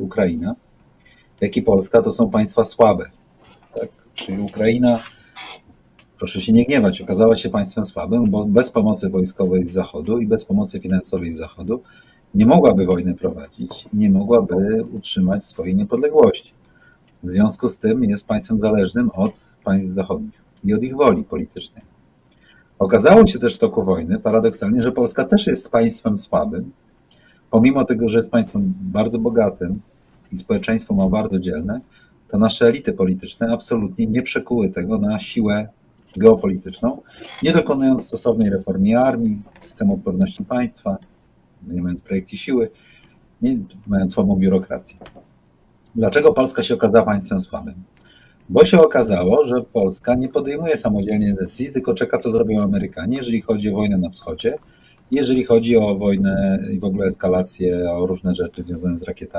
Ukraina, jak i Polska to są państwa słabe. Tak? Czyli Ukraina, proszę się nie gniewać, okazała się państwem słabym, bo bez pomocy wojskowej z Zachodu i bez pomocy finansowej z Zachodu nie mogłaby wojny prowadzić i nie mogłaby utrzymać swojej niepodległości. W związku z tym jest państwem zależnym od państw zachodnich i od ich woli politycznej. Okazało się też w toku wojny, paradoksalnie, że Polska też jest państwem słabym, pomimo tego, że jest państwem bardzo bogatym i społeczeństwo ma bardzo dzielne, to nasze elity polityczne absolutnie nie przekuły tego na siłę geopolityczną, nie dokonując stosownej reformy armii, systemu odporności państwa, nie mając projekcji siły, nie mając słabą biurokrację. Dlaczego Polska się okazała państwem słabym? Bo się okazało, że Polska nie podejmuje samodzielnie decyzji, tylko czeka, co zrobią Amerykanie, jeżeli chodzi o wojnę na wschodzie, jeżeli chodzi o wojnę i w ogóle eskalację, o różne rzeczy związane z rakietami.